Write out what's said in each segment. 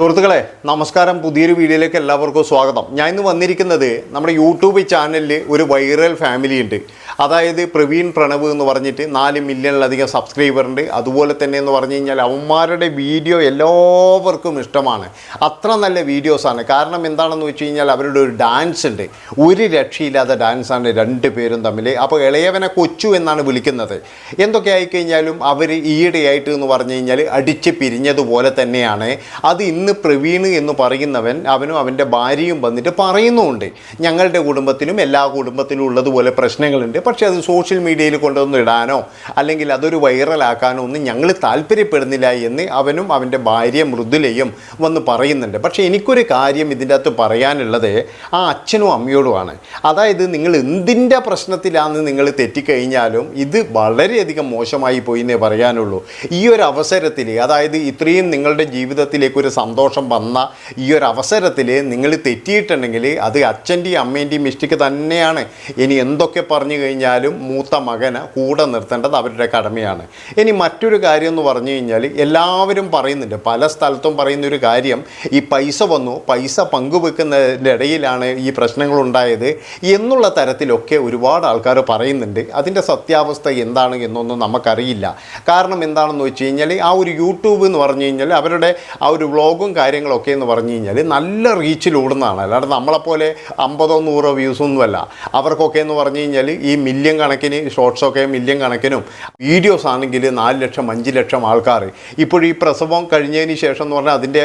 സുഹൃത്തുക്കളെ നമസ്കാരം. പുതിയൊരു വീഡിയോയിലേക്ക് എല്ലാവർക്കും സ്വാഗതം. ഞാൻ ഇന്ന് വന്നിരിക്കുന്നത് നമ്മുടെ യൂട്യൂബ് ചാനലിൽ ഒരു വൈറൽ ഫാമിലി ഉണ്ട്. അതായത് പ്രവീൺ പ്രണവ് എന്ന് പറഞ്ഞിട്ട് നാല് മില്യണിലധികം സബ്സ്ക്രൈബർ ഉണ്ട്. അതുപോലെ തന്നെ എന്ന് പറഞ്ഞു കഴിഞ്ഞാൽ അവന്മാരുടെ വീഡിയോ എല്ലാവർക്കും ഇഷ്ടമാണ്. അത്ര നല്ല വീഡിയോസാണ് കാരണം എന്താണെന്ന് വെച്ച് കഴിഞ്ഞാൽ അവരുടെ ഒരു ഡാൻസ് ഉണ്ട്. ഒരു രക്ഷയില്ലാത്ത ഡാൻസാണ് രണ്ട് പേരും തമ്മിൽ അപ്പോൾ ഇളയവനെ കൊച്ചു എന്നാണ് വിളിക്കുന്നത്. എന്തൊക്കെ ആയിക്കഴിഞ്ഞാലും അവർ ഈയിടെയായിട്ട് എന്ന് പറഞ്ഞു കഴിഞ്ഞാൽ അടിച്ച് പിരിഞ്ഞതുപോലെ തന്നെയാണ്. അത് ഇന്ന് പ്രവീണ് എന്ന് പറയുന്നവൻ അവനും അവന്റെ ഭാര്യയും വന്നിട്ട് പറയുന്നുമുണ്ട് ഞങ്ങളുടെ കുടുംബത്തിലും എല്ലാ കുടുംബത്തിലും ഉള്ളതുപോലെ പ്രശ്നങ്ങളുണ്ട്. പക്ഷേ അത് സോഷ്യൽ മീഡിയയിൽ കൊണ്ടുവന്ന് ഇടാനോ അല്ലെങ്കിൽ അതൊരു വൈറലാക്കാനോ ഒന്നും ഞങ്ങൾ താല്പര്യപ്പെടുന്നില്ല എന്ന് അവനും അവന്റെ ഭാര്യ മൃദുലയും വന്ന് പറയുന്നുണ്ട്. പക്ഷേ എനിക്കൊരു കാര്യം ഇതിന്റെ അകത്ത് പറയാനുള്ളത് ആ അച്ഛനും അമ്മയോടുമാണ്. അതായത് നിങ്ങൾ എന്തിന്റെ പ്രശ്നത്തിലാണെന്ന് നിങ്ങൾ തെറ്റിക്കഴിഞ്ഞാലും ഇത് വളരെയധികം മോശമായി പോയി എന്നേ പറയാനുള്ളൂ. ഈ ഒരു അവസരത്തിൽ അതായത് ഇത്രയും നിങ്ങളുടെ ജീവിതത്തിലേക്ക് ഒരു സന്തോഷം വന്ന ഈ ഒരു അവസരത്തിൽ നിങ്ങൾ തെറ്റിയിട്ടുണ്ടെങ്കിൽ അത് അച്ഛന്റെയും അമ്മേന്റെയും മിസ്റ്റേക്ക് തന്നെയാണ്. ഇനി എന്തൊക്കെ പറഞ്ഞു കഴിഞ്ഞാലും മൂത്ത മകനെ കൂടെ നിർത്തേണ്ടത് അവരുടെ കടമയാണ്. ഇനി മറ്റൊരു കാര്യം എന്ന് പറഞ്ഞു കഴിഞ്ഞാൽ എല്ലാവരും പറയുന്നുണ്ട് പല സ്ഥലത്തും പറയുന്നൊരു കാര്യം ഈ പൈസ വന്നു പൈസ പങ്കുവെക്കുന്നതിന്റെ ഇടയിലാണ് ഈ പ്രശ്നങ്ങൾ ഉണ്ടായത് എന്നുള്ള തരത്തിലൊക്കെ ഒരുപാട് ആൾക്കാർ പറയുന്നുണ്ട്. അതിന്റെ സത്യാവസ്ഥ എന്താണ് എന്നൊന്നും നമുക്കറിയില്ല. കാരണം എന്താണെന്ന് വെച്ച് കഴിഞ്ഞാൽ ആ ഒരു യൂട്യൂബ് എന്ന് പറഞ്ഞു കഴിഞ്ഞാൽ അവരുടെ ആ ഒരു വ്ളോഗും കാര്യങ്ങളൊക്കെ എന്ന് പറഞ്ഞു കഴിഞ്ഞാൽ നല്ല റീച്ചിലൂടുന്നതാണ് അല്ലാതെ നമ്മളെപ്പോലെ അമ്പതോ നൂറോ വ്യൂസൊന്നുമല്ല അവർക്കൊക്കെ എന്ന് പറഞ്ഞു കഴിഞ്ഞാൽ ഈ മില്യൺ കണക്കിന് ഷോർട്സൊക്കെ മില്യൺ കണക്കിനും വീഡിയോസ് ആണെങ്കിൽ നാല് ലക്ഷം അഞ്ച് ലക്ഷം ആൾക്കാർ ഇപ്പോൾ ഈ പ്രസവം കഴിഞ്ഞതിന് ശേഷം എന്ന് പറഞ്ഞാൽ അതിന്റെ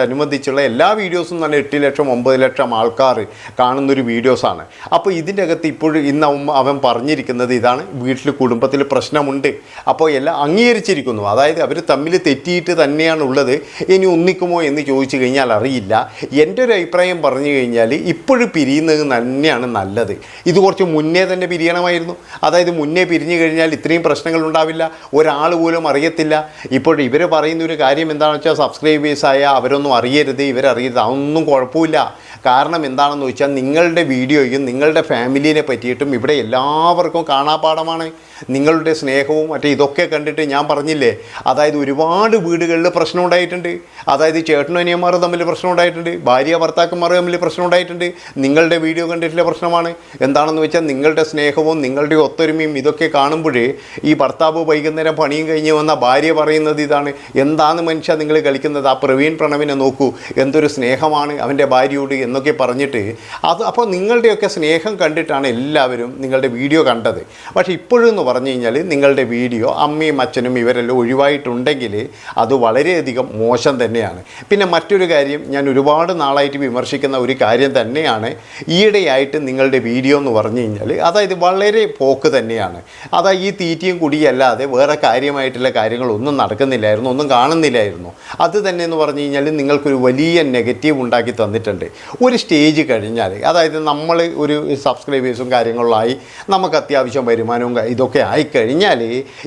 അനുബന്ധിച്ചുള്ള എല്ലാ വീഡിയോസും തന്നെ എട്ട് ലക്ഷം ഒമ്പത് ലക്ഷം ആൾക്കാർ കാണുന്നൊരു വീഡിയോസാണ് അപ്പോൾ ഇതിന്റെ അകത്ത് ഇപ്പോഴും ഇന്ന് അവൻ പറഞ്ഞിരിക്കുന്നത് ഇതാണ്. വീട്ടിൽ കുടുംബത്തിൽ പ്രശ്നമുണ്ട്. അപ്പോൾ എല്ലാം അംഗീകരിച്ചിരിക്കുന്നു. അതായത് അവർ തമ്മിൽ തെറ്റിയിട്ട് തന്നെയാണ് ഉള്ളത് ഇനി ഒന്നിക്കുമോ എന്ന് ചോദിച്ചു കഴിഞ്ഞാൽ അറിയില്ല. എന്റെ ഒരു അഭിപ്രായം പറഞ്ഞു കഴിഞ്ഞാൽ ഇപ്പോഴും പിരിയുന്നത് തന്നെയാണ് നല്ലത്. ഇത് കുറച്ച് മുന്നേ തന്നെ പിരിയണമായിരുന്നു. അതായത് മുന്നേ പിരിഞ്ഞു കഴിഞ്ഞാൽ ഇത്രയും പ്രശ്നങ്ങൾ ഉണ്ടാവില്ല. ഒരാൾ പോലും അറിയത്തില്ല. ഇപ്പോൾ ഇവർ പറയുന്ന ഒരു കാര്യം എന്താണെന്ന് വെച്ചാൽ സബ്സ്ക്രൈബേഴ്സായ അവരൊന്നും അറിയരുത് ഇവരറിയരുത്. അതൊന്നും കുഴപ്പമില്ല. കാരണം എന്താണെന്ന് വെച്ചാൽ നിങ്ങളുടെ വീഡിയോയും നിങ്ങളുടെ ഫാമിലിനെ പറ്റിയിട്ടും ഇവിടെ എല്ലാവർക്കും കാണാപ്പാടമാണ് നിങ്ങളുടെ സ്നേഹവും മറ്റേ ഇതൊക്കെ കണ്ടിട്ട് ഞാൻ പറഞ്ഞില്ലേ? അതായത് ഒരുപാട് വീടുകളിൽ പ്രശ്നം ഉണ്ടായിട്ടുണ്ട്. അതായത് ചേട്ടനും അനിയന്മാർ തമ്മിൽ പ്രശ്നം ഉണ്ടായിട്ടുണ്ട് ഭാര്യ ഭർത്താക്കന്മാർ തമ്മിൽ പ്രശ്നം ഉണ്ടായിട്ടുണ്ട്. നിങ്ങളുടെ വീഡിയോ കണ്ടിട്ടുള്ള പ്രശ്നമാണ്. എന്താണെന്ന് വെച്ചാൽ നിങ്ങളുടെ സ്നേഹവും നിങ്ങളുടെ ഒത്തൊരുമയും ഇതൊക്കെ കാണുമ്പോഴേ ഈ ഭർത്താവ് വൈകുന്നേരം പണിയും കഴിഞ്ഞ് വന്ന ഭാര്യ പറയുന്നത് ഇതാണ്. എന്താണ് മനുഷ്യ നിങ്ങൾ കളിക്കുന്നത്? ആ പ്രവീൺ പ്രണവിനെ നോക്കൂ. എന്തൊരു സ്നേഹമാണ് അവന്റെ ഭാര്യയോട് എന്നൊക്കെ പറഞ്ഞിട്ട് അത് അപ്പോൾ നിങ്ങളുടെയൊക്കെ സ്നേഹം കണ്ടിട്ടാണ് എല്ലാവരും നിങ്ങളുടെ വീഡിയോ കണ്ടത്. പക്ഷേ ഇപ്പോഴെന്ന് പറഞ്ഞു കഴിഞ്ഞാൽ നിങ്ങളുടെ വീഡിയോ അമ്മയും അച്ഛനും ഇവരെല്ലാം ഒഴിവായിട്ടുണ്ടെങ്കിൽ അത് വളരെയധികം മോശം തന്നെയാണ്. പിന്നെ മറ്റൊരു കാര്യം ഞാൻ ഒരുപാട് നാളായിട്ട് വിമർശിക്കുന്ന ഒരു കാര്യം തന്നെയാണ് ഈയിടെയായിട്ട് നിങ്ങളുടെ വീഡിയോ എന്ന് പറഞ്ഞു കഴിഞ്ഞാൽ അതായത് വളരെ പോക്ക് തന്നെയാണ്. അതാ ഈ തീറ്റയും കുടിയല്ലാതെ വേറെ കാര്യമായിട്ടുള്ള കാര്യങ്ങളൊന്നും നടക്കുന്നില്ലായിരുന്നു ഒന്നും കാണുന്നില്ലായിരുന്നു. അത് തന്നെ എന്ന് പറഞ്ഞു കഴിഞ്ഞാൽ നിങ്ങൾക്കൊരു വലിയ നെഗറ്റീവ് ഉണ്ടാക്കി തന്നിട്ടുണ്ട്. ഒരു സ്റ്റേജ് കഴിഞ്ഞാൽ അതായത് നമ്മൾ ഒരു സബ്സ്ക്രൈബേഴ്സും കാര്യങ്ങളിലായി നമുക്ക് അത്യാവശ്യം വരുമാനവും ഇതൊക്കെ ആയിക്കഴിഞ്ഞാൽ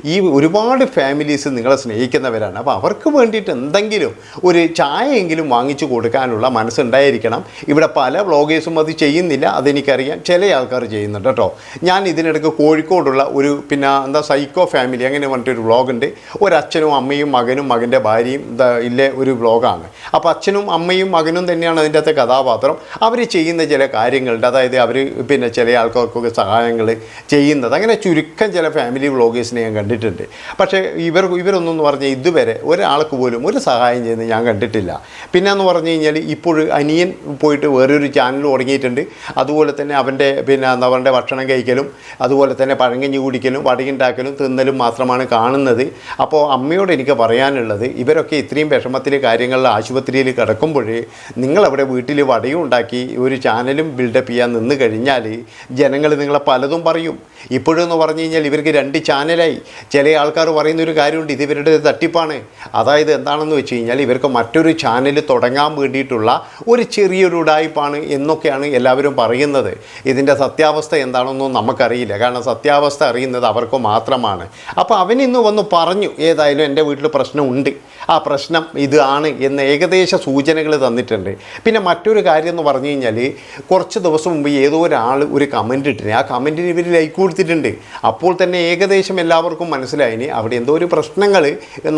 ഈ ഒരുപാട് ഫാമിലീസ് നിങ്ങളെ സ്നേഹിക്കുന്നവരാണ്. അപ്പോൾ അവർക്ക് വേണ്ടിയിട്ട് എന്തെങ്കിലും ഒരു ചായയെങ്കിലും വാങ്ങിച്ചു കൊടുക്കാനുള്ള മനസ്സുണ്ടായിരിക്കണം. ഇവിടെ പല വ്ളോഗേഴ്സും അത് ചെയ്യുന്നില്ല അതെനിക്കറിയാം. ചില ആൾക്കാർ ചെയ്യുന്നുണ്ട് കേട്ടോ. ഞാൻ ഇതിനിടയ്ക്ക് കോഴിക്കോടുള്ള ഒരു പിന്നെ എന്താ സൈക്കോ ഫാമിലി അങ്ങനെ പറഞ്ഞിട്ടൊരു വ്ളോഗുണ്ട് ഒരച്ഛനും അമ്മയും മകനും മകന്റെ ഭാര്യയും ഇല്ലേ ഒരു വ്ളോഗാണ് അപ്പോൾ അച്ഛനും അമ്മയും മകനും തന്നെയാണ് അതിന്റെ അകത്തെ കഥാപാത്രം. അവർ ചെയ്യുന്ന ചില കാര്യങ്ങളുണ്ട് അതായത് അവർ പിന്നെ ചില ആൾക്കാർക്കൊക്കെ സഹായങ്ങൾ ചെയ്യുന്നത്. അങ്ങനെ ചുരുക്കം ചില ഫാമിലി വ്ളോഗേഴ്സിനെ ഞാൻ കണ്ടിട്ടുണ്ട്. പക്ഷേ ഇവർ ഇവരൊന്നും പറഞ്ഞാൽ ഇതുവരെ ഒരാൾക്ക് പോലും ഒരു സഹായം ചെയ്യുന്നത് ഞാൻ കണ്ടിട്ടില്ല. പിന്നെ എന്ന് പറഞ്ഞു കഴിഞ്ഞാൽ ഇപ്പോൾ അനിയൻ പോയിട്ട് വേറൊരു ചാനൽ തുടങ്ങിയിട്ടുണ്ട്. അതുപോലെ തന്നെ അവന്റെ പിന്നെ എന്താ ഭക്ഷണം കഴിക്കലും അതുപോലെ തന്നെ പഴങ്കഞ്ഞി കുടിക്കലും വടകിണ്ടാക്കലും തിന്നലും മാത്രമാണ് കാണുന്നത്. അപ്പോൾ അമ്മയോട് എനിക്ക് പറയാനുള്ളത് ഇവരൊക്കെ ഇത്രയും വിഷമത്തിൽ കാര്യങ്ങളിൽ ആശുപത്രിയിൽ കിടക്കുമ്പോഴേ നിങ്ങളവിടെ വീട്ടിൽ വടയും ഉണ്ടാക്കി ഒരു ചാനലും ബിൽഡപ്പ് ചെയ്യാൻ നിന്ന് കഴിഞ്ഞാൽ ജനങ്ങൾ നിങ്ങളെ പലതും പറയും. ഇപ്പോഴെന്ന് പറഞ്ഞു കഴിഞ്ഞാൽ ഇവർക്ക് രണ്ട് ചാനലായി ചില ആൾക്കാർ പറയുന്ന ഒരു കാര്യമുണ്ട് ഇത് ഇവരുടെ തട്ടിപ്പാണ്. അതായത് എന്താണെന്ന് വെച്ച് കഴിഞ്ഞാൽ ഇവർക്ക് മറ്റൊരു ചാനൽ തുടങ്ങാൻ വേണ്ടിയിട്ടുള്ള ഒരു ചെറിയൊരു ഉടായ്പാണ് എന്നൊക്കെയാണ് എല്ലാവരും പറയുന്നത്. ഇതിന്റെ സത്യാവസ്ഥ എന്താണെന്നൊന്നും നമുക്കറിയില്ല. കാരണം സത്യാവസ്ഥ അറിയുന്നത് അവർക്ക് മാത്രമാണ്. അപ്പോൾ അവൻ വന്ന് പറഞ്ഞു ഏതായാലും എന്റെ വീട്ടിൽ പ്രശ്നമുണ്ട്. ആ പ്രശ്നം ഇതാണ് എന്ന് ഏകദേശ സൂചനകൾ തന്നിട്ടുണ്ട്. പിന്നെ മറ്റൊരു കാര്യം എന്ന് പറഞ്ഞു കഴിഞ്ഞാൽ കുറച്ച് ദിവസം മുമ്പ് ഏതോ ഒരാൾ ഒരു കമന്റ് ഇട്ടിന്. ആ കമന്റിന് ഇവർ ലൈക്ക് കൊടുത്തിട്ടുണ്ട്. അപ്പോൾ തന്നെ ഏകദേശം എല്ലാവർക്കും മനസ്സിലായിന് അവിടെ എന്തോ ഒരു പ്രശ്നങ്ങൾ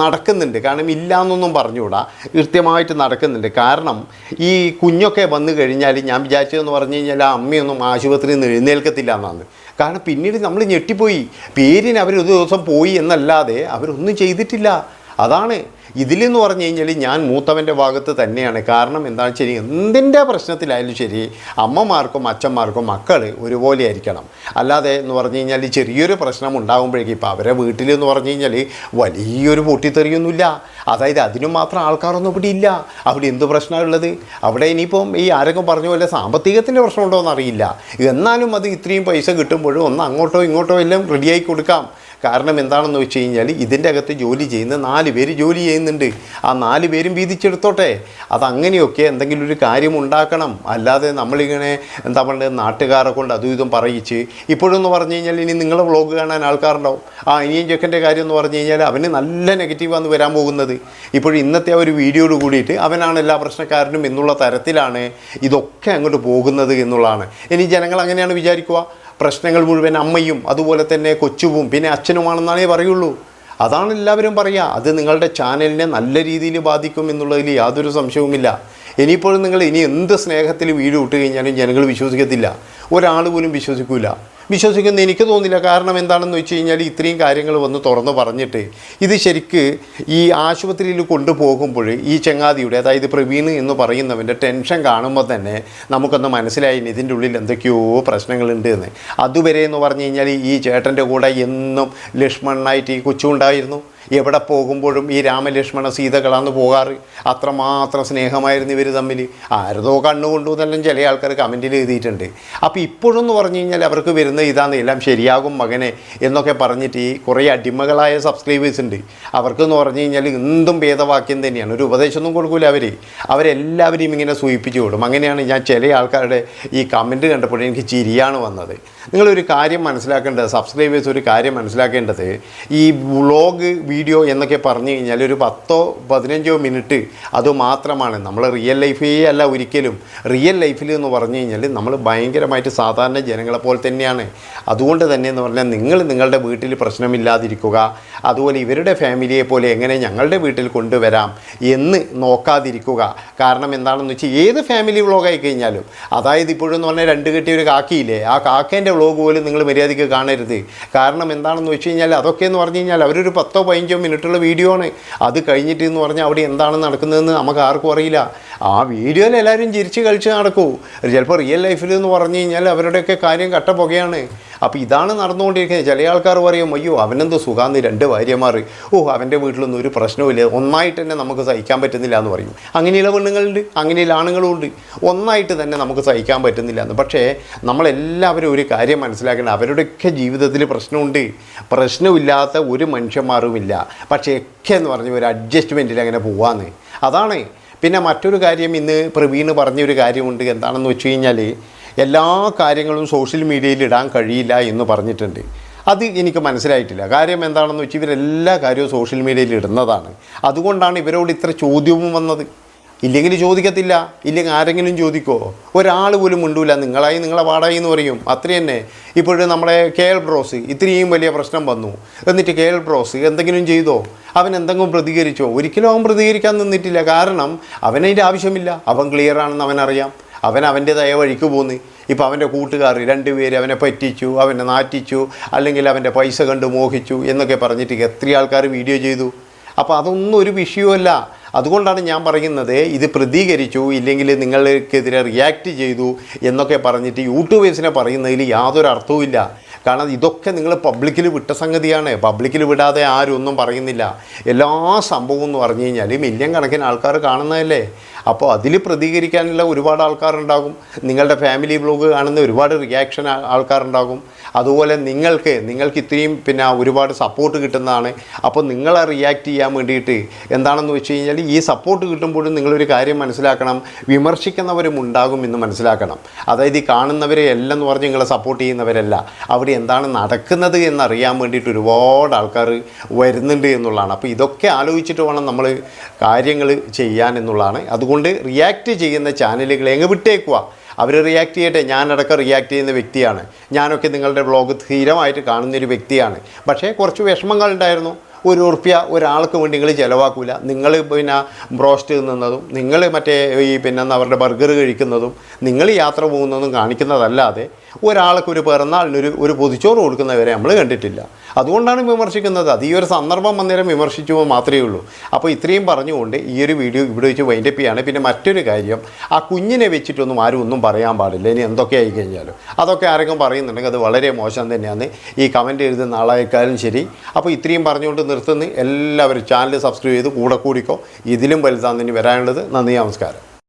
നടക്കുന്നുണ്ട്. കാരണം ഇല്ല എന്നൊന്നും പറഞ്ഞുകൂടാ. കൃത്യമായിട്ട് നടക്കുന്നുണ്ട്. കാരണം ഈ കുഞ്ഞൊക്കെ വന്നു കഴിഞ്ഞാൽ ഞാൻ വിചാരിച്ചതെന്ന് പറഞ്ഞു കഴിഞ്ഞാൽ ആ അമ്മയൊന്നും ആശുപത്രിയിൽ നിന്ന് എഴുന്നേൽക്കത്തില്ല എന്നാണ്. കാരണം പിന്നീട് നമ്മൾ ഞെട്ടിപ്പോയി. പേരിന് അവർ ഒരു ദിവസം പോയി എന്നല്ലാതെ അവരൊന്നും ചെയ്തിട്ടില്ല. അതാണ് ഇതിലെന്ന് പറഞ്ഞു കഴിഞ്ഞാൽ ഞാൻ മൂത്തവന്റെ ഭാഗത്ത് തന്നെയാണ്. കാരണം എന്താണെന്ന് വെച്ചാൽ എന്തിന്റെ പ്രശ്നത്തിലായാലും ശരി അമ്മമാർക്കും അച്ഛന്മാർക്കും മക്കൾ ഒരുപോലെ ആയിരിക്കണം. അല്ലാതെ എന്ന് പറഞ്ഞു കഴിഞ്ഞാൽ ചെറിയൊരു പ്രശ്നം ഉണ്ടാകുമ്പോഴേക്കും ഇപ്പോൾ അവരെ വീട്ടിൽ എന്ന് പറഞ്ഞു കഴിഞ്ഞാൽ വലിയൊരു പൊട്ടിത്തെറിയൊന്നുമില്ല. അതായത് അതിനും മാത്രം ആൾക്കാരൊന്നും ഇവിടെ ഇല്ല. അവിടെ എന്ത് പ്രശ്നമാണ് ഉള്ളത്? അവിടെ ഇനിയിപ്പം ഈ ആരെങ്കിലും പറഞ്ഞ പോലെ സാമ്പത്തികത്തിന്റെ പ്രശ്നമുണ്ടോ എന്നറിയില്ല എന്നാലും അത് ഇത്രയും പൈസ കിട്ടുമ്പോഴും ഒന്ന് അങ്ങോട്ടോ ഇങ്ങോട്ടോ എല്ലാം റെഡിയായി കൊടുക്കാം. കാരണം എന്താണെന്ന് വെച്ച് കഴിഞ്ഞാൽ ഇതിന്റെ അകത്ത് ജോലി ചെയ്യുന്ന നാല് പേര് ജോലി ചെയ്യുന്നുണ്ട്. ആ നാല് പേരും വീതിച്ചെടുത്തോട്ടെ. അതങ്ങനെയൊക്കെ എന്തെങ്കിലും ഒരു കാര്യം ഉണ്ടാക്കണം. അല്ലാതെ നമ്മളിങ്ങനെ എന്താ പറയുക നാട്ടുകാരെ കൊണ്ട് അതും ഇതും പറയിച്ച് ഇപ്പോഴെന്ന് പറഞ്ഞു കഴിഞ്ഞാൽ ഇനി നിങ്ങളെ വ്ളോഗ് കാണാൻ ആൾക്കാരുണ്ടാവും. ആ ഇനിയും ചെക്കന്റെ കാര്യം എന്ന് പറഞ്ഞു കഴിഞ്ഞാൽ അവന് നല്ല നെഗറ്റീവാണ് വരാൻ പോകുന്നത്. ഇപ്പോഴും ഇന്നത്തെ ആ ഒരു വീഡിയോയോട് കൂടിയിട്ട് അവനാണ് എല്ലാ പ്രശ്നക്കാരനും എന്നുള്ള തരത്തിലാണ് ഇതൊക്കെ അങ്ങോട്ട് പോകുന്നത് എന്നുള്ളതാണ്. ഇനി ജനങ്ങൾ അങ്ങനെയാണ് വിചാരിക്കുക. പ്രശ്നങ്ങൾ മുഴുവൻ അമ്മയും അതുപോലെ തന്നെ കൊച്ചുവും പിന്നെ അച്ഛനുമാണെന്നാണേ പറയുള്ളൂ. അതാണ് എല്ലാവരും പറയുക അത് നിങ്ങളുടെ ചാനലിനെ നല്ല രീതിയിൽ ബാധിക്കും എന്നുള്ളതിൽ യാതൊരു സംശയവുമില്ല. ഇനിയിപ്പോഴും നിങ്ങൾ ഇനി എന്ത് സ്നേഹത്തിൽ വീട് വിട്ട് കഴിഞ്ഞാലും ജനങ്ങൾ വിശ്വസിക്കത്തില്ല. ഒരാൾ പോലും വിശ്വസിക്കില്ല വിശ്വസിക്കുന്ന എനിക്ക് തോന്നില്ല കാരണം എന്താണെന്ന് വെച്ച് കഴിഞ്ഞാൽ ഇത്രയും കാര്യങ്ങൾ വന്ന് തുറന്നു പറഞ്ഞിട്ട് ഇത് ശരിക്ക് ഈ ആശുപത്രിയിൽ കൊണ്ടുപോകുമ്പോൾ ഈ ചെങ്ങാതിയുടെ അതായത് പ്രവീൺ എന്ന് പറയുന്നവന്റെ ടെൻഷൻ കാണുമ്പോൾ തന്നെ നമുക്കൊന്ന് മനസ്സിലായി ഇതിന്റെ ഉള്ളിൽ എന്തൊക്കെയോ പ്രശ്നങ്ങളുണ്ട് എന്ന്. അതുവരെ എന്ന് പറഞ്ഞു കഴിഞ്ഞാൽ ഈ ചേട്ടന്റെ കൂടെ എന്നും ലക്ഷ്മണനായിട്ട് ഈ കൊച്ചു ഉണ്ടായിരുന്നു എവിടെ പോകുമ്പോഴും ഈ രാമലക്ഷ്മണ സീതകളാന്ന് പോകാറ്. അത്രമാത്രം സ്നേഹമായിരുന്നു ഇവർ തമ്മിൽ ആരതോ കണ്ണുകൊണ്ടു എന്നെല്ലാം ചില ആൾക്കാർ കമന്റിൽ എഴുതിയിട്ടുണ്ട്. അപ്പോൾ ഇപ്പോഴെന്ന് പറഞ്ഞു കഴിഞ്ഞാൽ അവർക്ക് വരുന്ന ഇതാണ് എല്ലാം ശരിയാകും മകനെ എന്നൊക്കെ പറഞ്ഞിട്ട് ഈ കുറേ അടിമകളായ സബ്സ്ക്രൈബേഴ്സ് ഉണ്ട്. അവർക്കെന്ന് പറഞ്ഞു കഴിഞ്ഞാൽ എന്തും ഭേദവാക്യം തന്നെയാണ്. ഒരു ഉപദേശമൊന്നും കൊടുക്കില്ല അവർ അവരെല്ലാവരെയും ഇങ്ങനെ സൂചിപ്പിച്ചു വിടും അങ്ങനെയാണ് ഞാൻ ചില ആൾക്കാരുടെ ഈ കമന്റ് കണ്ടപ്പോൾ എനിക്ക് ചിരിയാണ് വന്നത്. നിങ്ങളൊരു കാര്യം മനസ്സിലാക്കേണ്ടത് സബ്സ്ക്രൈബേഴ്സ് ഒരു കാര്യം മനസ്സിലാക്കേണ്ടത് ഈ വ്ളോഗ് വീഡിയോ എന്നൊക്കെ പറഞ്ഞു കഴിഞ്ഞാൽ ഒരു പത്തോ പതിനഞ്ചോ മിനിറ്റ് അതുമാത്രമാണ് നമ്മൾ റിയൽ ലൈഫേ അല്ല ഒരിക്കലും. റിയൽ ലൈഫിൽ എന്ന് പറഞ്ഞു കഴിഞ്ഞാൽ നമ്മൾ ഭയങ്കരമായിട്ട് സാധാരണ ജനങ്ങളെ പോലെ തന്നെയാണ്. അതുകൊണ്ട് തന്നെ എന്ന് പറഞ്ഞാൽ നിങ്ങൾ നിങ്ങളുടെ വീട്ടിൽ പ്രശ്നമില്ലാതിരിക്കുക. അതുപോലെ ഇവരുടെ ഫാമിലിയെ പോലെ എങ്ങനെ ഞങ്ങളുടെ വീട്ടിൽ കൊണ്ടുവരാം എന്ന് നോക്കാതിരിക്കുക. കാരണം എന്താണെന്ന് വെച്ചാൽ ഏത് ഫാമിലി വ്ളോഗായി കഴിഞ്ഞാലും അതായത് ഇപ്പോഴെന്ന് പറഞ്ഞാൽ രണ്ട് കെട്ടിയ ഒരു കാക്കിയില്ലേ ആ കാക്കേന്റെ വ്ളോഗ് പോലും നിങ്ങൾ മര്യാദയ്ക്ക് കാണരുത്. കാരണം എന്താണെന്ന് വെച്ച് കഴിഞ്ഞാൽ അതൊക്കെ എന്ന് പറഞ്ഞു കഴിഞ്ഞാൽ അവരൊരു പത്തോ പതിനഞ്ചോ മിനിറ്റുള്ള വീഡിയോ ആണ്. അത് കഴിഞ്ഞിട്ട് എന്ന് പറഞ്ഞാൽ അവിടെ എന്താണ് നടക്കുന്നതെന്ന് നമുക്ക് ആർക്കും അറിയില്ല. ആ വീഡിയോയിൽ എല്ലാവരും ചിരിച്ച് കളിച്ച് നടക്കൂ. ചിലപ്പോൾ റിയൽ ലൈഫിൽ എന്ന് പറഞ്ഞു കഴിഞ്ഞാൽ അവരുടെയൊക്കെ കാര്യം കട്ട പുകയാണ്. അപ്പോൾ ഇതാണ് നടന്നുകൊണ്ടിരിക്കുന്നത്. ചില ആൾക്കാർ പറയും അയ്യോ അവനെന്ത് സുഖാന്ന് രണ്ട് ഭാര്യമാർ. ഓ അവന്റെ വീട്ടിലൊന്നും ഒരു പ്രശ്നവുമില്ല. ഒന്നായിട്ട് തന്നെ നമുക്ക് സഹിക്കാൻ പറ്റുന്നില്ല എന്ന് പറയും. അങ്ങനെയുള്ള പെണ്ണുങ്ങളുണ്ട് അങ്ങനെയുള്ള ആണുങ്ങളും ഉണ്ട്. ഒന്നായിട്ട് തന്നെ നമുക്ക് സഹിക്കാൻ പറ്റുന്നില്ല എന്ന്. പക്ഷേ നമ്മളെല്ലാവരും ഒരു കാര്യം മനസ്സിലാക്കണം. അവരുടെയൊക്കെ ജീവിതത്തിൽ പ്രശ്നമുണ്ട്. പ്രശ്നമില്ലാത്ത ഒരു മനുഷ്യന്മാരുമില്ല. പക്ഷേ ഒക്കെ എന്ന് പറഞ്ഞ ഒരു അഡ്ജസ്റ്റ്മെന്റിൽ അങ്ങനെ പോവാന്ന്. അതാണ്. പിന്നെ മറ്റൊരു കാര്യം ഇന്ന് പ്രവീണ് പറഞ്ഞൊരു കാര്യമുണ്ട്. എന്താണെന്ന് വെച്ച് കഴിഞ്ഞാൽ എല്ലാ കാര്യങ്ങളും സോഷ്യൽ മീഡിയയിൽ ഇടാൻ കഴിയില്ല എന്ന് പറഞ്ഞിട്ടുണ്ട്. അത് എനിക്ക് മനസ്സിലായിട്ടില്ല. കാര്യം എന്താണെന്ന് വെച്ചാൽ ഇവരെല്ലാ കാര്യവും സോഷ്യൽ മീഡിയയിൽ ഇടുന്നതാണ്. അതുകൊണ്ടാണ് ഇവരോട് ഇത്ര ചോദ്യവും വന്നത്. ഇല്ലെങ്കിൽ ചോദിക്കത്തില്ല. ഇല്ലെങ്കിൽ ആരെങ്കിലും ചോദിക്കോ? ഒരാൾ പോലും മിണ്ടൂല. നിങ്ങളായി നിങ്ങളെ പാടായി എന്ന് പറയും. അത്ര തന്നെ. ഇപ്പോഴും നമ്മുടെ കെ എൽ ബ്രോസ് ഇത്രയും വലിയ പ്രശ്നം വന്നു. എന്നിട്ട് കെ എൽ ബ്രോസ് എന്തെങ്കിലും ചെയ്തോ? അവൻ എന്തെങ്കിലും പ്രതികരിച്ചോ? ഒരിക്കലും അവൻ പ്രതികരിക്കാൻ നിന്നിട്ടില്ല. കാരണം അവനതിന്റെ ആവശ്യമില്ല. അവൻ ക്ലിയർ ആണെന്ന് അവനറിയാം. അവൻ അവന്റേതായ വഴിക്ക് പോന്ന്. ഇപ്പോൾ അവന്റെ കൂട്ടുകാർ രണ്ടുപേര് അവനെ പറ്റിച്ചു അവനെ നാറ്റിച്ചു അല്ലെങ്കിൽ അവന്റെ പൈസ കണ്ട് മോഹിച്ചു എന്നൊക്കെ പറഞ്ഞിട്ട് എത്ര ആൾക്കാർ വീഡിയോ ചെയ്തു. അപ്പോൾ അതൊന്നും ഒരു വിഷയമല്ല. അതുകൊണ്ടാണ് ഞാൻ പറയുന്നത് ഇത് പ്രതികരിച്ചു ഇല്ലെങ്കിൽ നിങ്ങൾക്കെതിരെ റിയാക്ട് ചെയ്തു എന്നൊക്കെ പറഞ്ഞിട്ട് യൂട്യൂബേഴ്സിനെ പറയുന്നതിൽ യാതൊരു അർത്ഥവുമില്ല കാരണം ഇതൊക്കെ നിങ്ങൾ പബ്ലിക്കിൽ വിട്ട സംഗതിയാണ്. പബ്ലിക്കിൽ വിടാതെ ആരും ഒന്നും പറയുന്നില്ല. എല്ലാ സംഭവം എന്ന് പറഞ്ഞു കഴിഞ്ഞാൽ മില്യൺ കണക്കിന് ആൾക്കാർ കാണുന്നതല്ലേ? അപ്പോൾ അതിൽ പ്രതികരിക്കാനുള്ള ഒരുപാട് ആൾക്കാരുണ്ടാകും. നിങ്ങളുടെ ഫാമിലി ബ്ലോഗ് കാണുന്ന ഒരുപാട് റിയാക്ഷൻ ആൾക്കാരുണ്ടാകും. അതുപോലെ നിങ്ങൾക്ക് നിങ്ങൾക്ക് ഇത്രയും പിന്നെ ഒരുപാട് സപ്പോർട്ട് കിട്ടുന്നതാണ്. അപ്പോൾ നിങ്ങളെ റിയാക്ട് ചെയ്യാൻ വേണ്ടിയിട്ട് എന്താണെന്ന് വെച്ച് കഴിഞ്ഞാൽ ഈ സപ്പോർട്ട് കിട്ടുമ്പോഴും നിങ്ങളൊരു കാര്യം മനസ്സിലാക്കണം. വിമർശിക്കുന്നവരും ഉണ്ടാകും എന്ന് മനസ്സിലാക്കണം. അതായത് ഈ കാണുന്നവരെ എല്ലാം പറഞ്ഞ് നിങ്ങളെ സപ്പോർട്ട് ചെയ്യുന്നവരല്ല. അവിടെ എന്താണ് നടക്കുന്നത് എന്നറിയാൻ വേണ്ടിയിട്ട് ഒരുപാട് ആൾക്കാർ വരുന്നുണ്ട് എന്നുള്ളതാണ്. അപ്പോൾ ഇതൊക്കെ ആലോചിച്ചിട്ട് വേണം നമ്മൾ കാര്യങ്ങൾ ചെയ്യാൻ എന്നുള്ളതാണ്. അതുകൊണ്ട് റിയാക്ട് ചെയ്യുന്ന ചാനലുകളെ എങ്ങ് വിട്ടേക്കുക. അവർ റിയാക്ട് ചെയ്യട്ടെ. ഞാനടക്കം റിയാക്ട് ചെയ്യുന്ന വ്യക്തിയാണ്. ഞാനൊക്കെ നിങ്ങളുടെ വ്ളോഗ് സ്ഥിരമായിട്ട് കാണുന്നൊരു വ്യക്തിയാണ്. പക്ഷേ കുറച്ച് വിഷമങ്ങൾ ഉണ്ടായിരുന്നു. ഒരു ഉറുപ്പ്യ ഒരാൾക്ക് വേണ്ടി നിങ്ങൾ ചിലവാക്കൂല. നിങ്ങൾ പിന്നെ ബ്രോസ്റ്റ് തിന്നുന്നതും നിങ്ങൾ മറ്റേ ഈ പിന്നെ അവരുടെ ബർഗർ കഴിക്കുന്നതും നിങ്ങൾ യാത്ര പോകുന്നതും കാണിക്കുന്നതല്ലാതെ ഒരാൾക്ക് ഒരു പിറന്നാളിനൊരു ഒരു പൊതിച്ചോറ് കൊടുക്കുന്നവരെ നമ്മൾ കണ്ടിട്ടില്ല. അതുകൊണ്ടാണ് വിമർശിക്കുന്നത്. അത് ഈ ഒരു സന്ദർഭം അന്നേരം വിമർശിച്ചു മാത്രമേ ഉള്ളൂ. അപ്പോൾ ഇത്രയും പറഞ്ഞുകൊണ്ട് ഈ ഒരു വീഡിയോ ഇവിടെ വെച്ച് വൈൻഡപ്പ് ചെയ്യാണ്. പിന്നെ മറ്റൊരു കാര്യം ആ കുഞ്ഞിനെ വെച്ചിട്ടൊന്നും ആരും ഒന്നും പറയാൻ പാടില്ല. ഇനി എന്തൊക്കെ ആയി കഴിഞ്ഞാലും. അതൊക്കെ ആരെങ്കിലും പറയുന്നുണ്ടെങ്കിൽ അത് വളരെ മോശം തന്നെയാണ്. ഈ കമന്റ് എഴുതുന്ന ആളായേക്കാളും ശരി. അപ്പോൾ ഇത്രയും പറഞ്ഞുകൊണ്ട് നിർത്തുന്നു. എല്ലാവരും ചാനൽ സബ്സ്ക്രൈബ് ചെയ്ത് കൂടെ കൂടിക്കോ. ഇതിലും വലുതാണെന്ന് ഇനി വരാനുള്ളത്. നന്ദി നമസ്കാരം.